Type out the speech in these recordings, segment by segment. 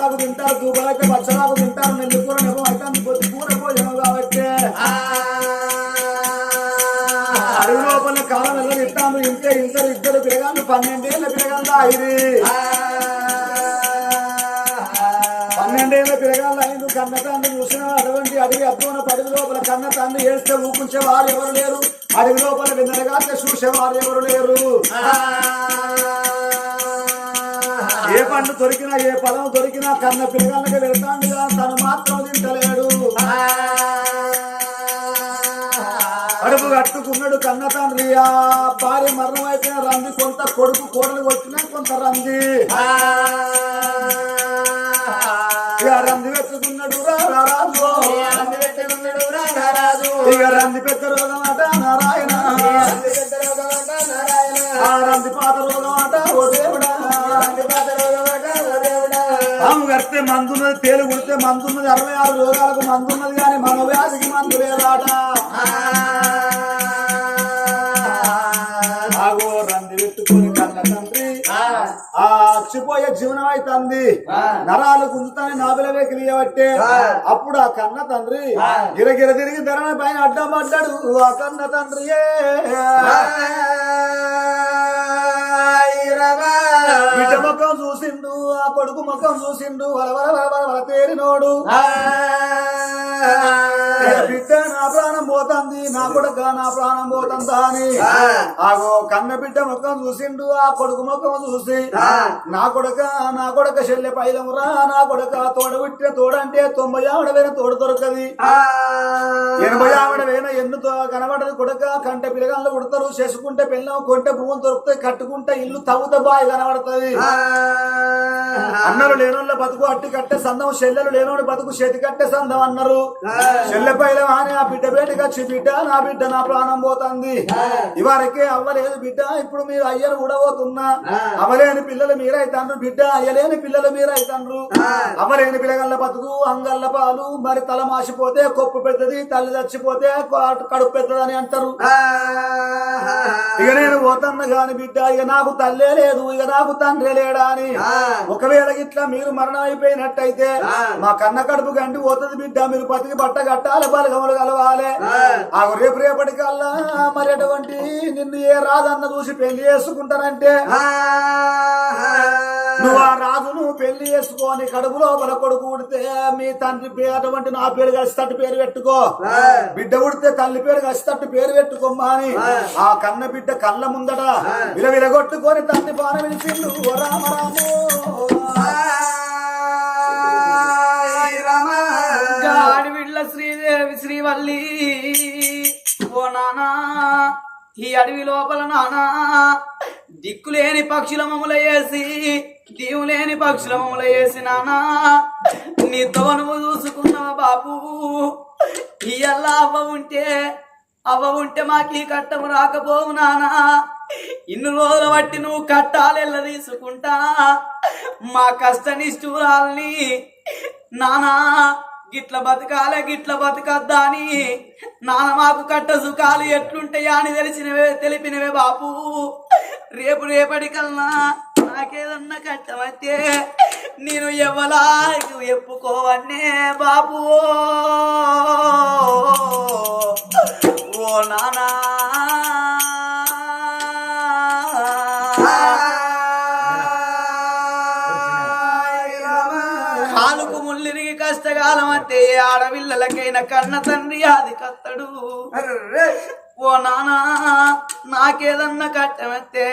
అక్కడైతే అట్టాకు తింటారు దూపలైతే పచ్చరాకు తింటారు నెల్లి కూర నెపం అయితే కొద్ది కూర భోజనం కాబట్టి. అడుగు లోపల కాలం ఎలా తింటాము? ఇంతే ఇద్దరు ఇద్దరు పిల్లగాళ్ళు పన్నెండేళ్ళ పిల్లగాళ్ళు ఐదు పన్నెండేళ్ళ పిల్లగాళ్ళు ఐదు కన్న తండ్రి చూసిన అటువంటి అడిగి అద్దోన పడవి లోపల కన్న తండ్రి ఏడిస్తే ఊపించే వారు ఎవరు లేరు? అడవి లోపల విన్నరగా చూసే వారు ఎవరు లేరు? పండు దొరికినా ఏ పదం దొరికినా కన్న పిల్లగాళ్ళకి వెళ్తాండు తను మాత్రం తింటలేడు. అడుపు కట్టుకున్నాడు కన్న తండ్రి. ఆ భార్య మరణం అయిపోయిన రంది కొంత కొడుకు కోడలు కొట్టినా కొంత రంది. రంది పెట్టుకున్నాడు రా రారాజు ఇక రంది పెద్ద రోగం అట నారాయణ. మందున్నది తేలు కొడితే మందున్నది అరవై ఆరు రోగాలకు మందున్నది కానీ మనోవ్యాధికి మందు లేదాట. ఆగో రంది పెట్టుకుని కన్న తండ్రి. ఆ అచ్చిపోయే జీవనం అవుతుంది నరాలు గుంజుతాని నాబిలవే వెకిలియబట్టే అప్పుడు ఆ కన్న తండ్రి గిరగిర తిరిగి ధరణ పైన అడ్డం పడ్డాడు ఆ కన్న తండ్రియే. బిడ్డ ముఖం చూసిండు ఆ కొడుకు ముఖం చూసిండు వల వల వల వల వల తేరినోడు ఏ బిడ్డ నా ప్రాణం పోతుంది నా కొడుక నా ప్రాణం పోతుందా అని. ఆగో కన్న బిడ్డ ముఖం చూసిండు ఆ కొడుకు ముఖం చూసి నా కొడుక నా కొడుక చెల్లె పైలమురా నా కొడుక తోడ విట్టిన తోడంటే తొంభై ఆవిడ తోడు దొరకది. ఎనభై ఆవిడ ఎన్నుతో కనబడదు కొడుక కంట పిల్లగాళ్ళు కుడతారు చేసుకుంటే పిల్లం కొంటే భూములు దొరుకుతాయి కట్టుకుంటే ఇల్లు తవ్వుత బాయి కనబడుతుంది. అన్నలు లేనోళ్ళ బతుకు అట్టి కట్టే సందం చెల్లెలు లేనోడి బతుకు చేతి కట్టే సందం అన్నారు. చెల్లెపైల అని ఆ బిడ్డ బయటకు వచ్చి బిడ్డ నా బిడ్డ నా ప్రాణం పోతుంది. ఇవరకే అవ్వలేదు బిడ్డ ఇప్పుడు మీరు అయ్యను కూడా పోతున్నా. అవలేని పిల్లలు మీరైతాండ్రు బిడ్డ అయ్యలేని పిల్లలు మీరైతాండ్రు. అవలేని పిల్లగల్ల బతుకు అంగళ్ళ పాలు మరి తల మాసిపోతే కొప్పు పెద్దది తల్లి చచ్చిపోతే కడుపు పెద్దది అని అంటారు పోతన్న గాని బిడ్డ ఇక నాకు తల్లే లేదు ఇక నాకు తండ్రి లేడా అని ఒకవేళ ఇట్లా మీరు మరణం అయిపోయినట్టయితే మా కన్న కడుపు గంటి పోతుంది బిడ్డ మీరు బతికి బట్ట కట్టాలి బలగములు కలవాలి. ఆ. రేపు రేపటికల్లా మరి అటువంటి నిన్ను ఏ రాజన్న చూసి పెళ్ళి చేసుకుంటానంటే నువ్వు ఆ రాజును పెళ్ళి చేసుకొని కడుపు లోపల కొడుకు ఉడితే మీ తండ్రి పేరు అటువంటి నా పేరు కలిసినట్టు పేరు పెట్టుకో. బిడ్డ ఉడితే తల్లి పేరు కలిసినట్టు పేరు పెట్టుకోమ్మా అని. ఆ. కన్న బిడ్డ కళ్ళ ముందట విలవిలగొట్టుకొని తండ్రి పాన విలిచిండు ఓ రామ. అడవిళ్ళ శ్రీదేవి శ్రీవల్లి. ఓ నానా ఈ అడవి లోపల నానా దిక్కులేని పక్షుల మమ్మల వేసి దీవులేని పక్షుల మమ్మల వేసి నానా నీతో నువ్వు చూసుకున్నావా బాబు? ఇయ్యల్లా అవ్వ ఉంటే అవ్వ ఉంటే మాకు ఈ కట్టము రాకపోవు నానా. ఇన్ని రోజుల బట్టి నువ్వు కట్టాలెల్ల తీసుకుంటా. మా కష్ట నిష్ఠూరాల్ని నానా గిట్ల బతకాలే గిట్ల బతకద్దా అని. నాన్న మాకు కట్ట సుఖాలు ఎట్లుంటాయా అని తెలిసినవే తెలిపినవే బాపు రేపు రేపటికల్లా నాకేదన్నా కట్టమైతే నేను ఎవలా ఎప్పుకోవన్నే బాబు. ఓ నానా. కాలుకు ముళ్ళిరిగి కష్టకాలం అంటే ఆడపిల్లలకైనా కన్న తండ్రి అది కత్తడు. ఓ నానా నాకేదన్నా కట్టమెత్తే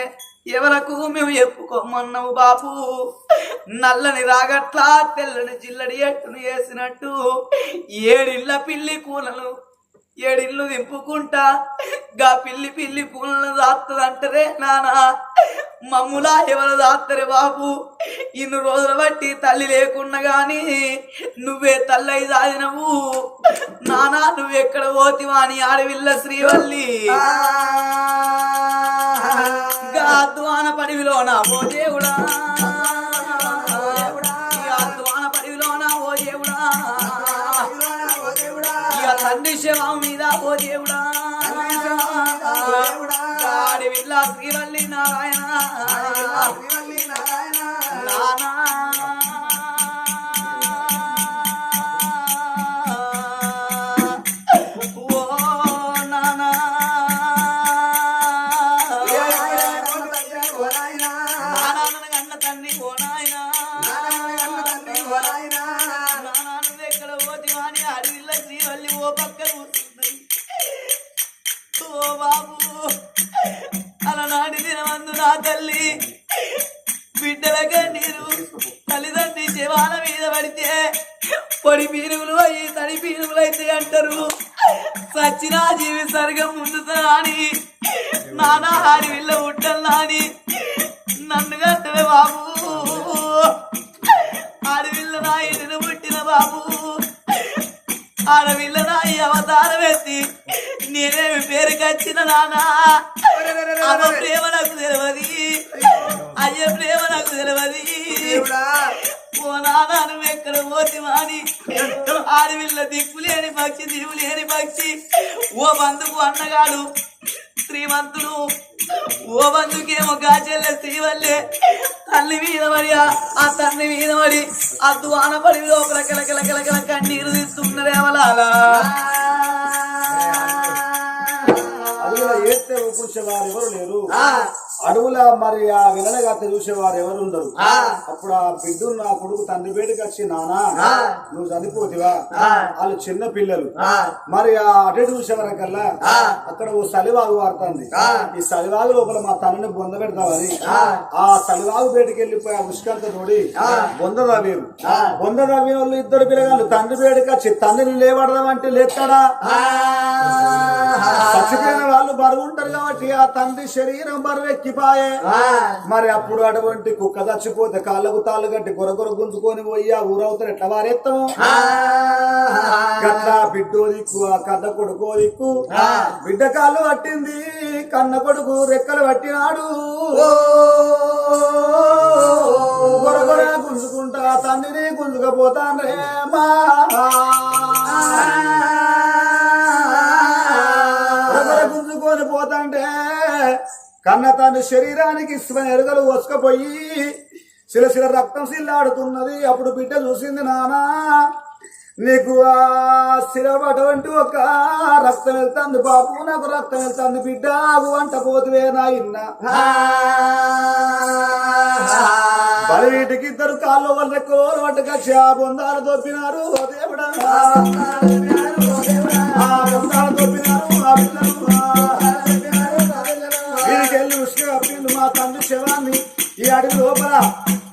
ఎవరకు మేము చెప్పుకోమన్నావు బాబు. నల్లని రాగట్లా తెల్లని జిల్లడి ఎట్టును వేసినట్టు ఏడిళ్ళ పిల్లి కూలలు ఏడిళ్ళు దింపుకుంటా. గా పిల్లి పిల్లి పూలను దాస్తుందంటరే నానా. మమ్ములా ఎవరు దాత్తరే బాబు? ఇన్ని రోజుల బట్టి తల్లి లేకున్నా గాని నువ్వే తల్లై దాదినవు నానా నువ్వెక్కడ పోతివా అని ఆడవిల్ల శ్రీవల్లి. గా అద్వాన పడివిలోన ఓ దేవుడా. ఈ అద్వాన పడివిలోన ఓ దేవుడా. ఇక తండ్రి శవం మీద ఓ దేవుడా. గాడి విల్ల శ్రీవల్లి నారాయణ నానా. సరిగా ముందుతా అని నానా హారి వెళ్ళ ఉట్టల్లా అని. నన్ను కట్టవే బాబు. ఆడవిల్ల నాయి నేను పుట్టిన బాబు. ఆడవిల్ల నాయి అవతారం ఎత్తి నేనేమి పేరుకి వచ్చిన నానా. బంధుకు అన్నగాడు శ్రీమంతుడు. ఓ బంధుకేమో గాచెల్లె శ్రీవల్లే. తల్లి మీద పడి ఆ- తండ్రి మీద పడి ఆ దువాన పడి లోపల కిలకిల కిలకిల కన్నీరు తీస్తున్నదే అవలాలా అడవుల ఏస్తే కూర్చేవారు ఎవరు లేరు. అడవుల మరి ఆ వినలగాత చూసేవారు ఎవరు ఉండరు అప్పుడు ఆ బిడ్డు నా కొడుకు తండ్రి బయటకు వచ్చి నానా నువ్వు చనిపోతివా? వాళ్ళు చిన్న పిల్లలు. మరి ఆ అటు చూసేవారకల్లా అక్కడ ఓ సలివాగు వాడుతుంది ఈ సలివాగు లోపల మా తనని బొంద పెడతామని ఆ. సలివాగు బయటకు వెళ్ళిపోయి ఆ ఉష్కంత తోడి బొంద తవ్వేరు. బొంద తవ్విన వాళ్ళు ఇద్దరు పిల్లగాళ్ళు. తండ్రి బయటకు వచ్చి తండ్రిని లేవడదామంటే లేస్తాడా? చచ్చిపోయిన వాళ్ళు బరువు ఉంటారు కాబట్టి ఆ తండ్రి శరీరం బరువు ఎక్కిపాయే మరి అప్పుడు అటువంటి కుక్క చచ్చిపోతే కాళ్ళకు తాళ్ళు కట్టి గొరగొర గుంజుకొని పోయి ఆ ఊరవుతారు ఎట్లా వారెత్తాము గట్ల బిడ్డో దిక్కు ఆ కన్న కొడుకో దిక్కు. బిడ్డ కాళ్ళు పట్టింది కన్న కొడుకు రెక్కలు పట్టినాడు. గొరగొర గుంజుకుంటా తండ్రిని గుంజుకపోతానే మా గుంజుకొని పోతాంటే కన్న తండ్రి శరీరానికి ఇష్టమైన ఎరుగలు వసుకపోయి శిలశిల రక్తం సిల్లాడుతున్నది. అప్పుడు బిడ్డ చూసింది నానా నీకు ఆ శిల ఒక రక్తం వెళ్తాంది బాబు నాకు రక్తం వెళ్తాంది బిడ్డ ఆగు అంట పోతువే నాయన్న మరి ఇద్దరు కాళ్ళు వాళ్ళ కోరు వంటకొచ్చి ఆ బొందాలు దొప్పినారు దేవుడా ఆ బొందాలు దొప్పినారు ఆ బిడ్డలు ఈ అడవి లోపల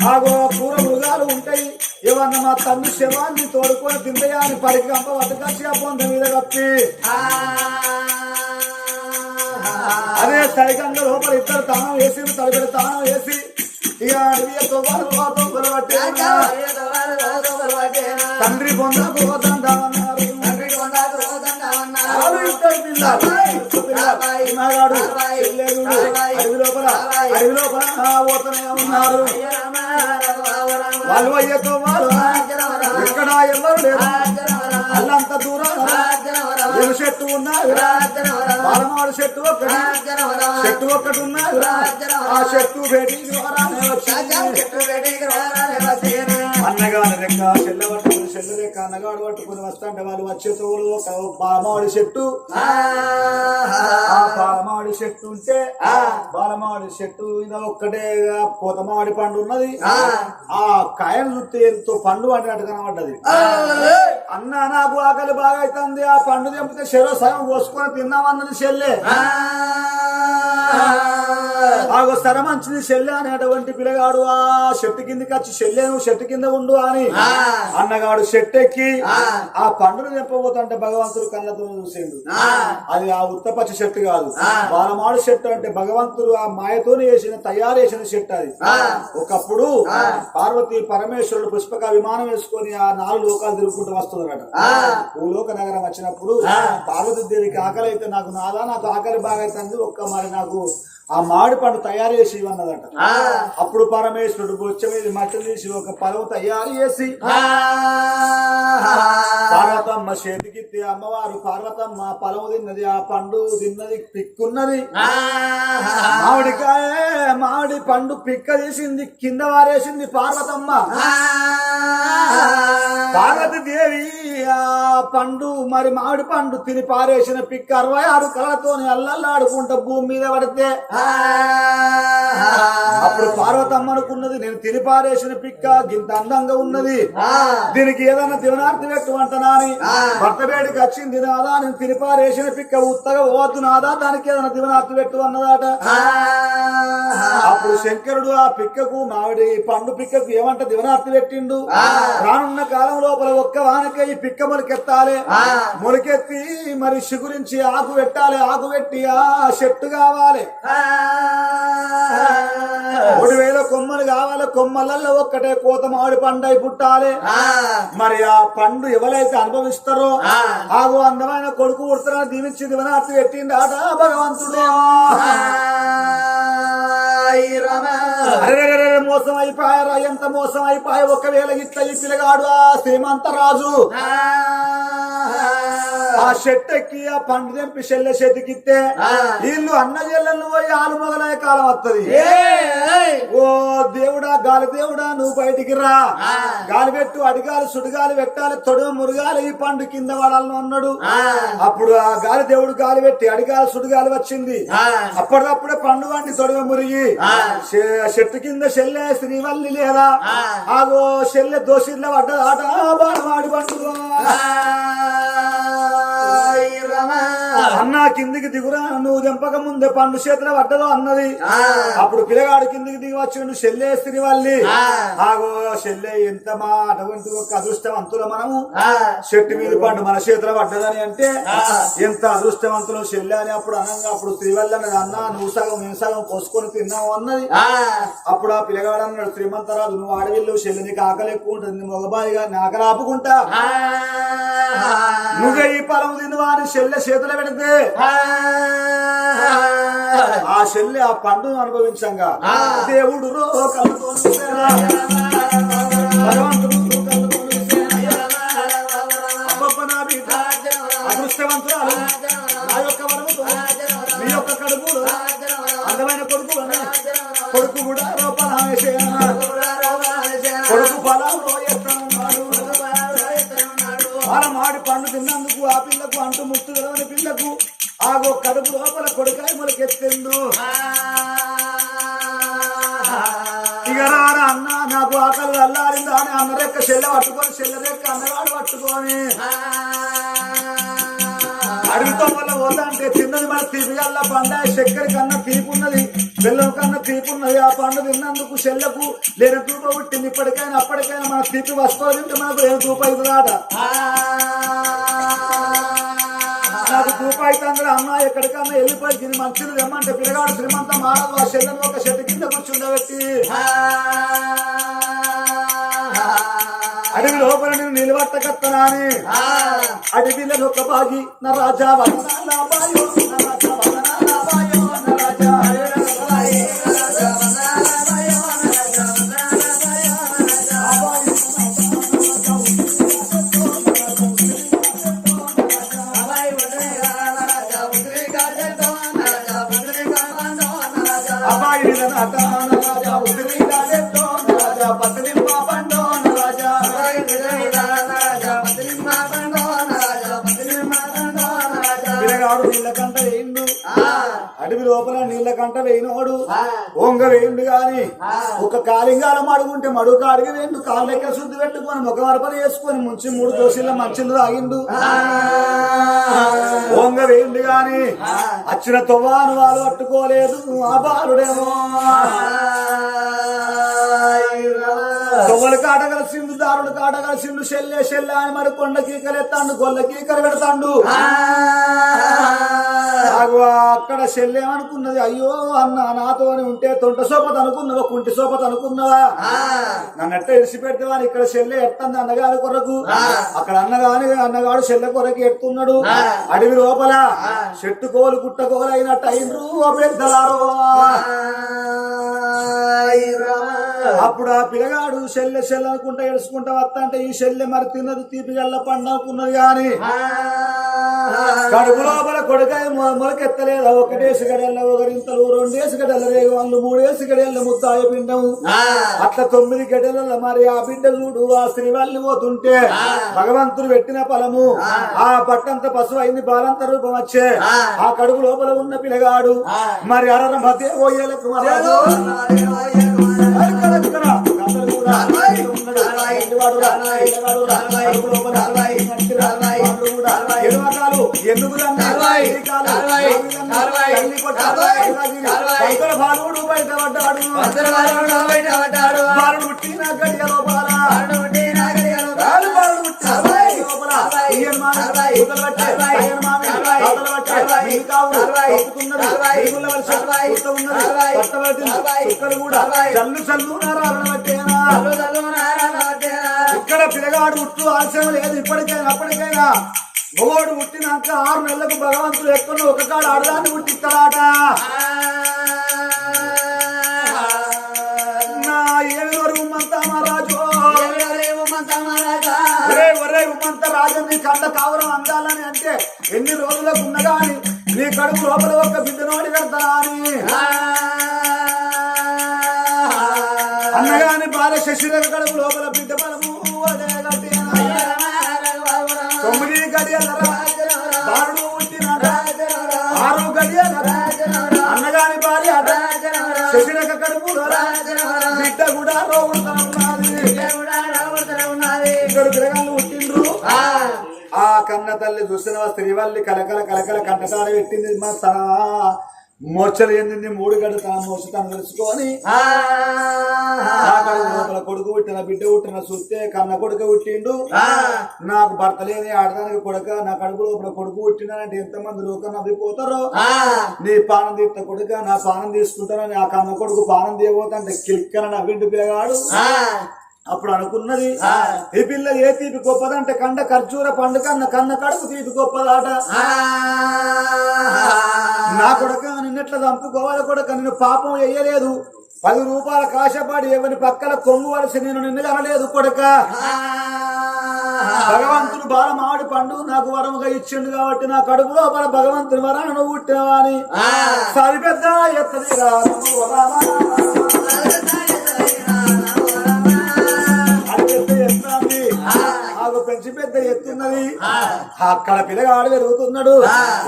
ఆగో పూర మృగాలు ఉంటాయి. ఏమన్నా మా తండ్రి శవాన్ని తోడుకొని తిందయా అని పరికి కంప వద్దకొచ్చి ఆ బొంద మీద కప్పి. అదే సరిగంగా లోపల ఇద్దరు తానం వేసి తడిపెడి తానం వేసి ఇక అడవి తోపాలు పట్టే తండ్రి బొంద పోతంటామన్నారు వాళ్ళు ఇద్దరు పిల్లలు. మగాడు, అడవి లోపల అడవి లోపల పోతూనే ఉన్నారు వాళ్ళు అయ్యతో వాళ్ళు ఇక్కడ ఎవరు లేరు అల్లంత దూరం చెట్టు ఉన్నారు బాలమాడు చెట్టు ఒక్కటి చెట్టు ఒక్కటి ఉన్నారు ఆ చెట్టు బయటికి రానే రెక్క చెల్ల పట్టుకుని చెల్ల అన్నగాడు పట్టుకుని వస్తాంటే వాళ్ళు వచ్చే తోలు ఒక బాలమాడి చెట్టు. ఆ బాలమాడి చెట్టు ఉంటే ఆ. బాలమాడి చెట్టు మీద ఒక్కటే పూతమాడి పండు ఉన్నది. ఆ. కాయలు చూస్తే ఎంతో పండు పడినట్టు కనబడ్డది. అన్న నాకు ఆకలి బాగా అవుతుంది ఆ పండు తెంపితే చెరో సగం కోసుకొని తిన్నామన్నది చెల్లె. ఆగో సర మంచిది చెల్లె అనేటువంటి పిల్లగాడు ఆ చెట్టు కిందకి వచ్చి చెల్లె నువ్వు చెట్టు కింద ఉండు అని అన్నగాడు చెట్టు ఎక్కి ఆ పండును తెంపబోతుంటే భగవంతుడు కళ్ళతో చూసిండు అది ఆ ఉత్తపచ్చి చెట్టు కాదు. బాలమాడు చెట్టు అంటే భగవంతుడు ఆ మాయతోనే వేసిన తయారు చేసిన చెట్టు అది. ఒకప్పుడు పార్వతి పరమేశ్వరుడు పుష్పక విమానం వేసుకొని ఆ నాలుగు లోకాలు తిరుగుకుంటూ వస్తున్నారట. భూలోక నగరం వచ్చినప్పుడు పార్వతి దేవికి ఆకలి అయితే నాకు నాదా నాకు ఆకలి బాగా అవుతుంది ఒక్క మరి నాకు ఆ మామిడి పండు తయారు చేసి ఇవ్వన్నదట. అప్పుడు పరమేశ్వరుడు బొచ్చ మీద మట్టి తీసి ఒక పొలం తయారు చేసి పార్వతమ్మ చేతికిత్తి అమ్మవారు పార్వతమ్మ పొలం తిన్నది ఆ పండు తిన్నది పిక్కున్నది. మామిడికాయ మామిడి పండు పిక్క తీసింది కింద వారేసింది పార్వతమ్మ. పార్వతి దేవి ఆ పండు మరి మామిడి పండు తిని పారేసిన పిక్క అరవై ఆరు కళ్ళతోని అల్లల్లాడుకుంటా భూమి మీద పడితే అప్పుడు పార్వతమ్మ అనుకున్నది నేను తిని పారేసిన పిక్క గింత అందంగా ఉన్నది. దీనికి ఏదైనా దివనార్థి పెట్టు అంటనా అని భర్త వేడికి వచ్చింది నాదా? నేను తిని పారేసిన పిక్క ఉత్తగా పోతు నాదా? దానికి ఏదైనా దివనార్థి పెట్టు అన్నదాట. అప్పుడు శంకరుడు ఆ పిక్కకు మామిడి పండు పిక్కకు ఏమంట దివనార్థి పెట్టిండు? రానున్న ఒక్క వానకే పిక్క మొలకెత్తాలి. మొలకెత్తి మరి గురించి ఆకు పెట్టాలి. ఆకు పెట్టి ఆ చెట్టు కావాలి. మూడు వేల కొమ్మలు కావాలి. కొమ్మలలో ఒక్కటే కోత మామిడి పండు అయి పుట్టాలి మరి ఆ పండు ఎవరైతే అనుభవిస్తారో ఆగు అందమైన కొడుకు పుడతారని దీవించి దివనార్థి పెట్టిండు ఆట భగవంతుడు. అరెరెరెరె, మోసం అయిపోయారా ఎంత మోసం అయిపోయా ఒకవేళ ఇట్లా ఈ పిల్లగాడు ఆ శ్రీమంత రాజు ఆ చెట్టు ఎక్కి ఆ పండు తెంపి చెల్లె చెట్టుకిస్తే వీళ్ళు అన్న చెల్లెళ్ళు పోయి ఆలు మొగలయ్యే కాలం వస్తుంది ఓ దేవుడా గాలి దేవుడా నువ్వు బయటికి రా. గాలి పెట్టు అడిగాలి సుడిగాలి పెట్టాలి తొడుగు మురుగాలి ఈ పండు కింద పడాలని అన్నాడు. అప్పుడు ఆ గాలి దేవుడు గాలి పెట్టి అడిగాలి సుడిగాలి వచ్చింది. అప్పటికప్పుడే పండు వండి తొడుగు మురిగి చెట్టు కింద చెల్లె శ్రీవల్లి లేదా? ఆగో చెల్లె దోషిలో పడ్డ ఆట బాడవాడి పండు అన్నా కిందికి దిగురా నువ్వు దింపక ముందే పండు చేతిలో పడ్డదో అన్నది. అప్పుడు పిల్లగాడు కిందికి దిగి వచ్చిండు చెల్లె శ్రీవల్లి. ఆగో చెల్లె ఎంత మా అటువంటి ఒక అదృష్టవంతులు మనము. చెట్టు మీద పండు మన చేతిలో పడ్డదని అంటే ఎంత అదృష్టవంతులు చెల్లె అని అప్పుడు అనంగా అప్పుడు శ్రీవల్లి అన్నది అన్న నువ్వు సగం నేను సగం పోసుకొని తిన్నావు అన్నది. అప్పుడు ఆ పిల్లగాడు అన్నాడు శ్రీమంతరాజు నువ్వు అడవిలో చెల్లి నీకు ఆకలి ఎక్కువ ఉంటుంది మగబాయిగా నాకలు ఆపుకుంటా నువ్వే ఈ పొలం తినువా అని చెల్లె చేతులు పెడితే ఆ. చెల్లె ఆ పండును అనుభవించంగా. దేవుడు రో చూసేరా. భగవంతుడు తీపిగల్ల పండ చక్కెర కన్నా తీపున్నది బెల్లం కన్నా తీపున్నది ఆ పండు తిన్నందుకు చెల్లకు లేని తూప పుట్టింది. ఇప్పటికైనా అప్పటికైనా మన తీపి వస్తువులు తింటే మనకు ఏం తూప అవుతుందాట? నాకు తూప అవుతుంది అమ్మ ఎక్కడికన్నా వెళ్ళిపోయి దీని మంచిది తెమ్మంటే పిల్లగాడు శ్రీమంతం మారదు. ఆ చెల్లెని ఒక చెట్టు కింద కూర్చుండబెట్టి. అడవి లోపల నేను నిలబట్టకత్తనా అని అడవిలో ఒక బాగి నా రాజా నా రాజా అడవి లోపల నీళ్ళ కంట వేయినోడు ఓంగ వేయిండు గాని ఒక కాలింగాలం అడుగుంటే మడుగు అడిగి వేయండు. కాళ్ళ లెక్క శుద్ధి పెట్టుకొని ముఖ వరపలు వేసుకొని ముంచి మూడు దోశల మంచిలు తాగిండు. ఓంగ వేయిండు గాని వచ్చిన తొవ్వాను వాళ్ళు పట్టుకోలేదు. ఆ బాలుడేమో. తొవ్వలు కాట కలిసిండు దారుడు కాట కలిసిండు షెల్లే షెల్లే అని మరి కొండ కీకలు ఎత్తాండు గొల్ల కీకలు పెడతాండు. ఆగు, అక్కడ చెల్లేమనుకున్నది అయ్యో అన్న నాతో ఉంటే తొంట సోపత అనుకున్నావా? కుంటి సోపత అనుకున్నావా? నన్ను ఎట్ట ఇడిచి పెడతావని ఇక్కడ చెల్లె ఎత్తంది అన్నగారి కొరకు? అక్కడ అన్నగాని అన్నగాడు చెల్లె కొరకు ఎత్తున్నాడు. అడవి లోపల చెట్టు కోలు గుట్ట కోలు అయినట్టు ఓ పెద్దలారో. అప్పుడు ఆ పిల్లగాడు చెల్లె చెల్లె అనుకుంటా ఏడుచుకుంటా వస్తా అంటే ఈ చెల్లె మరి తిన్నది తీపి గల్ల పండుకున్నది గాని. కడుపు లోపల కొడుకాయ మొలకెత్తలేదు? ఒకటేసి గడెల్ల ఒకరింతలు రెండేసి గడెల్ల రేగవాళ్ళు మూడేసి గడెల్ల ముద్దాయ పిండము అట్లా తొమ్మిది గడెల మరి ఆ బిడ్డ చూడు ఆ శ్రీవల్లి పోతుంటే భగవంతుడు పెట్టిన ఫలము. ఆ. పట్టంత పశువు అయింది బాలంత రూపం వచ్చే. ఆ. కడుపు లోపల ఉన్న పిల్లగాడు మరి అరర మధ్య పోయేలకు మహారాజు అక్కడక్కడ అందరూ కూడా ఉన్నాడు. ఇంటివాడు రా, పిల్లగాడు రా, కడుపు వాళ్ళు ఎందుకు బాలుడు పుట్టిన గడియలో బాల. మామి, పట్టే, మామి, తాతలు పట్టే, కావు, ఉన్నది, చుక్కలు కూడా చల్లు చల్లు నారాయణ పట్టేనా ఇక్కడ పిల్లగాడు పుట్టు ఆలస్యం లేదు ఇప్పటికైనా అప్పటికైనా. మగోడు పుట్టినాక ఆరు నెలలకు భగవంతుడు ఎక్కడ ఒక కాడు ఆడదాన్ని పుట్టిస్తాడాట ఉమ్మంత రాజు నీ కళ్ళ కావరం అందాలని అంటే ఎన్ని రోజులకు ఉన్నగాని నీ కడుపు లోపల ఒక బిడ్డ నోడి కడతా అని? అన్నగాని భార్య శశిరేఖ కడుపు లోపల బిడ్డ బలము అదే. తొమ్మిది పుట్టినాట ఆరు గడియలరా అన్నగాని భార్య కడుపు బిడ్డ కూడా రోగుడుతా ఉన్నది ఇద్దరు పిల్లగాళ్ళు ఆ కన్న తల్లి చూసిన స్త్రీవల్లి కలకల కలకల కంటసాడ పెట్టింది మా తన మోర్చలు ఏంది మూడు గడు తన మోస తను తెలుసుకొని. కొడుకు పుట్టిన బిడ్డ పుట్టిన చూస్తే కన్న కొడుకు పుట్టిండు. నాకు భర్త లేని ఆడదానికి కొడుక నా కడుపు లోపల కొడుకు పుట్టినానంటే ఎంతమంది లోకం నవ్విపోతారో. నీ పానం తీస్త కొడుక నా పానం తీసుకుంటానని ఆ కన్న కొడుకు పానం తీయబోతుంటే కిలిక్కన నవ్విండు పిల్లగాడు. అప్పుడు అనుకున్నది ఈ పిల్ల ఏ తీపి గొప్పదంటే కండ ఖర్జూర పండు కన్న కన్న కడుపు తీపి గొప్పదాట. నా కొడుక నిన్నెట్లా చంపుకోవాలి కొడుక నిన్ను పాపం వేయలేదు పది రూపాయల కాశపాడి ఎవరి పక్కల కొంగు వలసి నేను నిన్ను కనలేదు కొడుక. భగవంతుడు బాలమాడి పండు నాకు వరముగా ఇచ్చిండు కాబట్టి నా కడుపు లోపల భగవంతుని వరాన్ని నువ్వు పుట్టినవా అని సరిపెద్ద ఎత్తది రా నువ్వు రామా. పెరుగుతున్నది అక్కడ పిల్లగాడు పెరుగుతున్నాడు.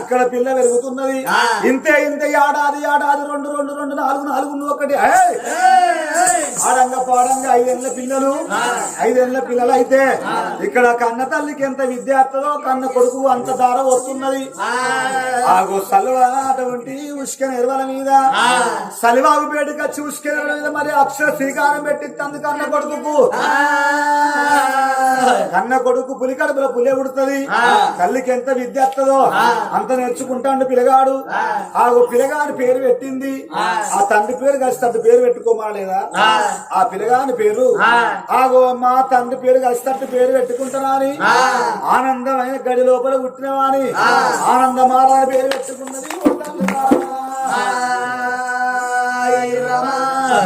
ఇక్కడ పిల్ల పెరుగుతున్నది. ఇంతే ఇంతే ఏడాది ఏడాది రెండు రెండు రెండు నాలుగు నాలుగు ఒకటి! ఆడంగా పాడంగా ఐదేళ్ళ పిల్లలు. ఐదేళ్ళ పిల్లలు అయితే ఇక్కడ కన్న తల్లికి ఎంత విద్యార్థులో కన్న కొడుకు అంత దార వస్తున్నది. ఆగో సలవ అటువంటి ఉష్క నిర్వల మీద. సలివాగు పేటకి వచ్చి ఉష్క నిర్వల మీద మరి అక్షర శ్రీకారం పెట్టి తందు కన్న కొడుకు కన్న కొడుకు పులి కడుపులో పులే ఉడుతుంది. తల్లికి ఎంత విద్యార్థదో అంత నేర్చుకుంటాడు పిల్లగాడు. ఆగో పిల్లగాని పేరు పెట్టింది. ఆ. తండ్రి పేరు కలిసి తండ్రి పేరు పెట్టుకోమా లేదా? ఆ. పిల్లగాని పేరు. ఆగో మా తండ్రి పేరు కలిసి తండ్రి పేరు పెట్టుకుంటున్నా అని. ఆనందమైన గడి లోపల పుట్టినవాని. ఆనందమారా అని పేరు పెట్టుకున్నది.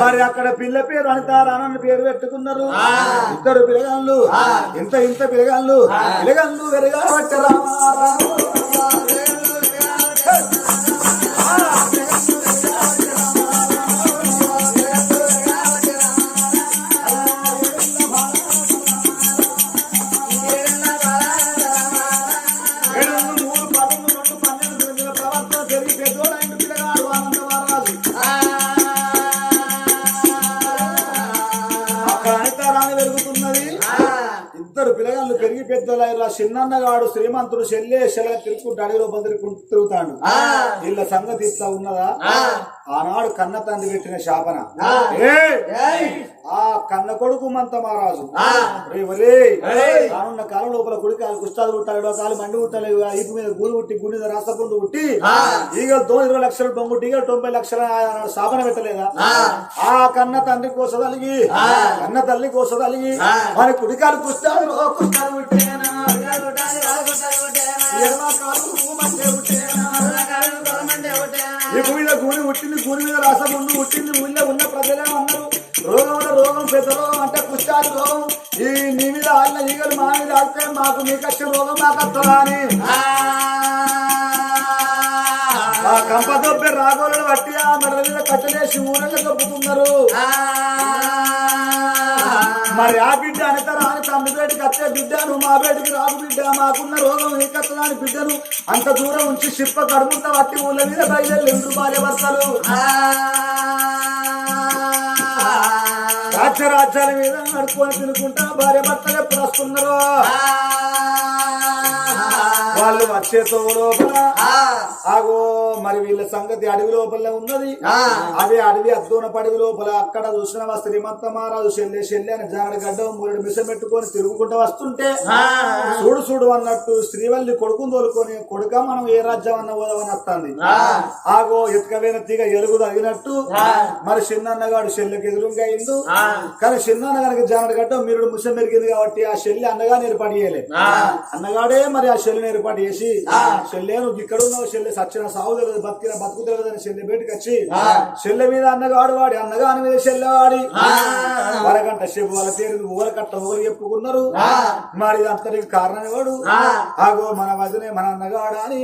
మరి అక్కడ పిల్ల పేరు అనితారానని పేరు పెట్టుకున్నారు. ఇద్దరు పిల్లగాళ్ళు. ఇంత ఇంత పిల్లగాళ్ళు. పిల్లగాళ్ళు వెరగా వచ్చరా? పెద్దలైన చిన్నన్నగాడు శ్రీమంతుడు చెల్లె చెల్ల తిరుక్కుంటూ అడవిలో తిరుక్కుంటూ తిరుగుతాడు. వీళ్ళ సంగతి ఇట్లా ఉన్నదా? ఆనాడు కన్న తండ్రి పెట్టిన శాపన! ఆ. కన్న కొడుకు మంత మహారాజు! రానున్న కాలం లోపల కుడి కాలు కుష్టాలు పుట్టాలి ఎడో కాలు మండి పుట్టాలి ఈపు మీద గూడు పుట్టి గుండె మీద రాసపుండు పుట్టి ఈగలతో ఇరవై లక్షలు బొంగుట్టి ఈగలు తొంభై లక్షల శాపన పెట్టలేదా? ఆ. కన్న తండ్రి కోసదలిగి కన్న తల్లి కోసదలిగి మరి కుడికాలు కుష్టాలు కుష్టాలు కాలు ఊమంటే పుట్టేనా ఈ భూమిలో గూని పుట్టింది గూని మీద రాసం రాసముందు పుట్టింది ఊళ్ళో ఉన్న ప్రజలే అన్నారు రోగం అంటే రోగం పెద్ద రోగం అంటే కుష్టాది రోగం. ఈ నీ మీద ఆడిన ఈగలు మా మీద ఆడితే మాకు మీకు వచ్చే రోగం మాకు వస్తుందా అని ఆ కంప దొబ్బే రాగోలను బట్టి ఆ మెడల మీద కట్టలేసి ఊరల్లో దొబ్బుతున్నారు. మరి ఆ బిడ్డ అనితరా అని తమ్మి బేటికి అత్తే బిడ్డను మా బేటికి రాదు బిడ్డ మాకున్న రోగం నీకత్తదాని బిడ్డను అంత దూరం ఉంచి శిప్ప కడుముంత వట్టి ఊళ్ళ మీద బయలుదేరి ఎండు భార్య భర్తలు రాజ్య రాజ్యాల మీద నడుపుకొని తినుకుంటా భార్య భర్తలు ఎప్పుడు వస్తున్నారు. వాళ్ళు వచ్చే లోపల ఆగో మరి వీళ్ళ సంగతి అడవి లోపల ఉన్నది. అదే అడవి అద్దోన పడవి లోపల అక్కడ చూసిన శ్రీమంత మహారాజు చెల్లె చెల్లె అని జానడ గడ్డ మూడు మిసం పెట్టుకొని తిరుగుకుంటూ వస్తుంటే చూడు చూడు అన్నట్టు శ్రీవల్లి కొడుకుని తోలుకొని కొడుక మనం ఏ రాజ్యం అన్న పోదామని వస్తుంది. ఆగో ఎత్తుకవేన తీగ ఎలుగు తగినట్టు మరి చిన్నన్నగాడు చెల్లెకి ఎదురుగా అయిండు. కానీ చిన్నన్న కనుక జానడ గడ్డ మీరు ముసం పెరిగింది కాబట్టి ఆ చెల్లి అన్నగా చేయలే. అన్నగాడే మరి ఆ చెల్లిని ఏర్పాటు చేసి చెల్లె నువ్వు ఇక్కడ ఉన్నావు చెల్లె సచ్చిన సాగు తెలియదు బతికిన బతుకు తెలియదు అని చెల్లె బయటకు వచ్చి చెల్లె మీద అన్నగాడు వాడి అన్నగాని మీద చెల్లె వాడి వరగంట శివు వాళ్ళ పేరు ఊర కట్ట ఊరు చెప్పుకున్నారు. మరి అంతటికి కారణం ఎవడు? ఆగో మన వదినే మన అన్నగాడు అని.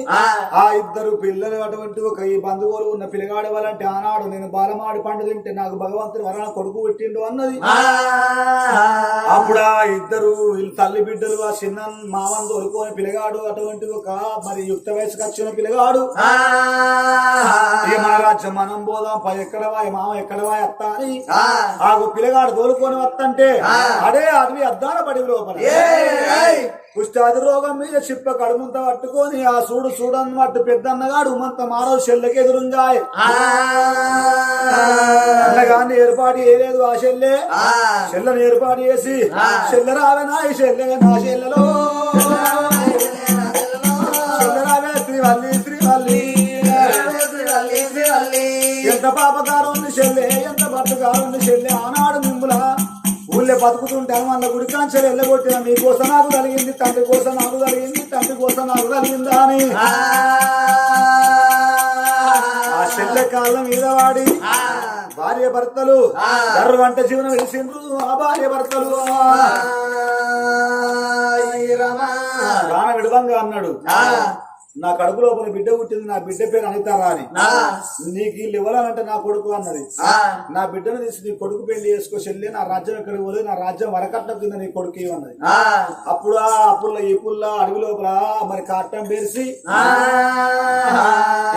ఆ. ఇద్దరు పిల్లలు అటువంటి ఒక ఈ బంధువులు ఉన్న పిల్లగాడు వాళ్ళంటే ఆనాడు నేను బాలమాడి పండు తింటే నాకు భగవంతుని వరణ కొడుకు పెట్టిండు అన్నది. అప్పుడు ఆ ఇద్దరు తల్లి బిడ్డలు ఆ చిన్న మామను దొరుకుని పిల్లగాడు అటువంటి ఒక మరి యుక్త వయసుకు వచ్చిన పిల్లగాడు. మన రాజ్యం మనం పోదాం పై ఎక్కడవా మామ ఎక్కడవా అత్త అని ఆగు పిల్లగాడు దోలుకొని వస్తంటే అడే అడవి అద్దాన పడి లోపల. కుష్టాది రోగం మీద చిప్ప కడుముంత పట్టుకొని ఆ చూడు చూడన్నట్టు పెద్దన్నగాడు ఉమంత మానవ చెల్లెకి ఎదురుగా అన్నగాన్ని ఏర్పాటు చేయలేదు ఆ చెల్లె చెల్లని ఏర్పాటు చేసి చెల్లె రావే నా ఈ చెల్లె నా చెల్లెలో ఎంత పాపకారం ఉంది చెల్లె ఎంత పట్టుకారం ఉంది చెల్లె ఆనాడు మిమ్ముల? ఊళ్ళో బతుకుతుంటే మన గుడి కాంచెలు వెళ్ళగొట్టిన మీకోసం నాకు కలిగింది తండ్రి కోసం నాకు కలిగింది తండ్రి కోసం నాకు కలిగిందా అని. ఆ చెల్లె కాళ్ళ మీద వాడి భార్య భర్తలు ఎర్ర వంట జీవనం వెలిసిండ్రు ఆ భార్య భర్తలు. ప్రాణ విడవంగా అన్నాడు. నా కడుపు లోపల బిడ్డ పుట్టింది నా బిడ్డ పేరు అనితారా అని నీకు వీళ్ళు ఇవ్వాలంటే నా కొడుకు అన్నది. నా బిడ్డను తీసి నీ కొడుకు పెళ్ళి చేసుకో చెల్లి నా రాజ్యం ఎక్కడికి పోలే నా రాజ్యం వరకట్నం కింద నీ కొడుకు ఇవ్వన్నది. అప్పుడు ఆ అప్పుల్లో ఈ పుల్ల అడవి లోపల మరి కట్టం పేర్చి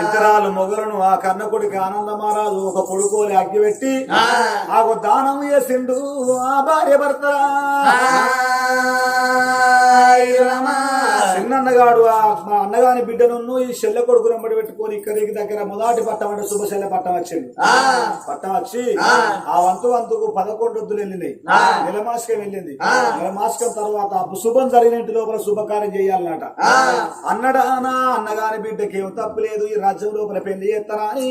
ఇతరాలు మొగలను ఆ కన్న కొడుకు ఆనందమారాజు ఒక కొడుకోని అగ్గి పెట్టి ఆ. దానం చేసిండు ఆ భార్య భర్త. చిన్నన్నగాడు ఆ అన్నగాని బిడ్డను ఈ చెల్లె కొడుకు వెంబడి పెట్టుకొని ఇక్కడికి దగ్గర మొదటి పట్టం అంటే శుభశల్య పట్టం వచ్చింది. పట్టం వచ్చి ఆ. వంతు వంతుకు పదకొండు వద్దులు వెళ్ళినాయి. నెలమాసకం వెళ్ళింది. నెలమాసకం తర్వాత శుభం జరిగిన ఇంటి లోపల శుభకార్యం చేయాలన్నట అన్నడా నా అన్నగాని బిడ్డకి ఏం తప్పు లేదు ఈ రాజ్యం లోపల పెళ్ళి చేస్తారా అని.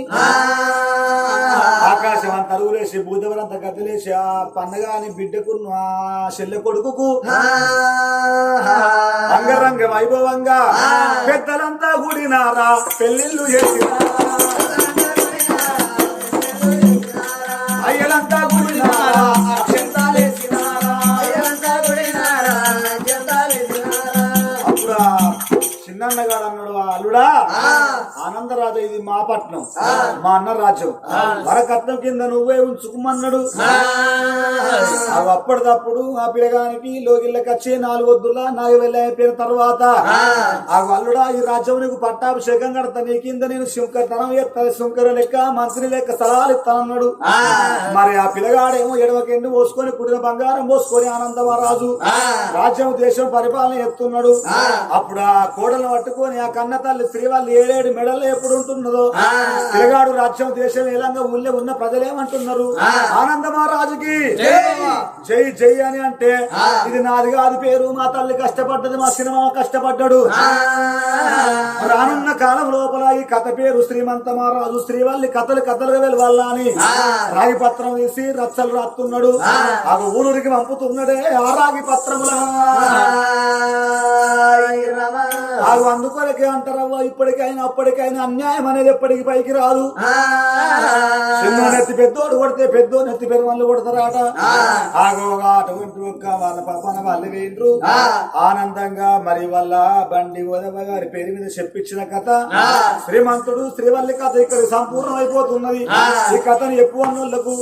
ఆకాశం అంత అరుగులేసి భూదేవరంత గద్దలేసి ఆ పన్నగాని బిడ్డకు ఆ చెల్లె కొడుకుకు అంగరంగ వైభవంగా పెద్దలంతా కూడినారా? పెళ్ళిళ్ళు చేసినారా? ఆనందరాజు ఇది మా పట్నం. మా అన్న రాజ్యం వరకట్నం కింద నువ్వే ఉంచుకోమన్నాడు. అవి అప్పటికప్పుడు ఆ పిల్లగానికి లోగిళ్ళకి వచ్చి నాలుగు వద్దులా నాకు వెళ్ళి అయిపోయిన తర్వాత ఆ. అల్లుడా ఈ రాజ్యం నీకు పట్టాభిషేకం కడతా. నీ కింద నేను శంకరతనం ఎత్తాను శంకర లెక్క మంత్రి లెక్క స్థలాలు ఇస్తానన్నాడు. మరి ఆ పిల్లగాడేమో ఎడవకెండు పోసుకొని కుడిన బంగారం పోసుకొని ఆనందమహారాజు రాజ్యం దేశం పరిపాలన ఎత్తున్నాడు. అప్పుడు ఆ కోడలను పట్టుకొని ఆ కన్న తల్లి స్త్రీ వాళ్ళు ఏడేడు మెడల్లో ఎప్పుడు ఉంటున్నదో పిల్లగాడు రాజ్యం దేశం ఎలాగా ఊళ్ళో ఉన్న ప్రజలేమంటున్నారు. ఆనందమహారాజుకి జై జై. అని అంటే ఇది నాది కాదు పేరు మా తల్లి కష్టపడ్డది మా సినిమా కష్టపడ్డాడు. రానున్న కాలం లోపల ఈ కథ పేరు శ్రీమంత మహారాజు శ్రీవల్లి కథలు కథలుగా వెలవాల అని రాగి పత్రం తీసి రచ్చలు రాస్తున్నాడు ఆ. ఊరికి పంపుతున్నాడే ఆ రాగి పత్రములా. అందుకొరకే అంటారవ్వ? ఇప్పటికైనా అప్పటికైనా అన్యాయం అనేది ఎప్పటికి పైకి రాదు. నెత్తి పెద్దోడు కొడితే పెద్దో నెత్తి పెరుమల్లు కొడతారాట. ఆగోగా అటువంటి ఒక్క వాళ్ళ పాపన వాళ్ళు వేయండ్రు. ఆనందంగా మరి వాళ్ళ బండి గోదమ్మ గారి పేరు మీద చెప్పించిన కథ. శ్రీమంతుడు శ్రీవల్లి కథ ఇక్కడ సంపూర్ణం అయిపోతున్నది ఈ కథను ఎక్కువ అన్నోళ్ళకు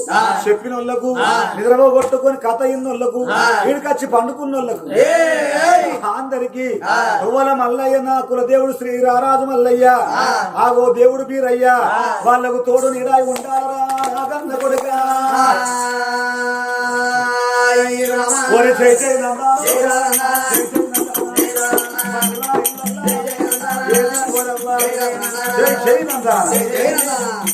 చెప్పిన వాళ్ళకు నిద్రలో కొట్టుకొని కథ ఇన్నోళ్ళకు వీడికొచ్చి పండుకున్నోళ్ళకు అందరికి దువ్వల మల్లయ్య నా కులదేవుడు శ్రీ రారాజు మల్లయ్య ఆగో దేవుడు బీరయ్య వాళ్ళకు తోడు నిరాయి ఉండాలరా నా కన్న కొడుకా. ఒరి జై జై నందా. జై జై నందా.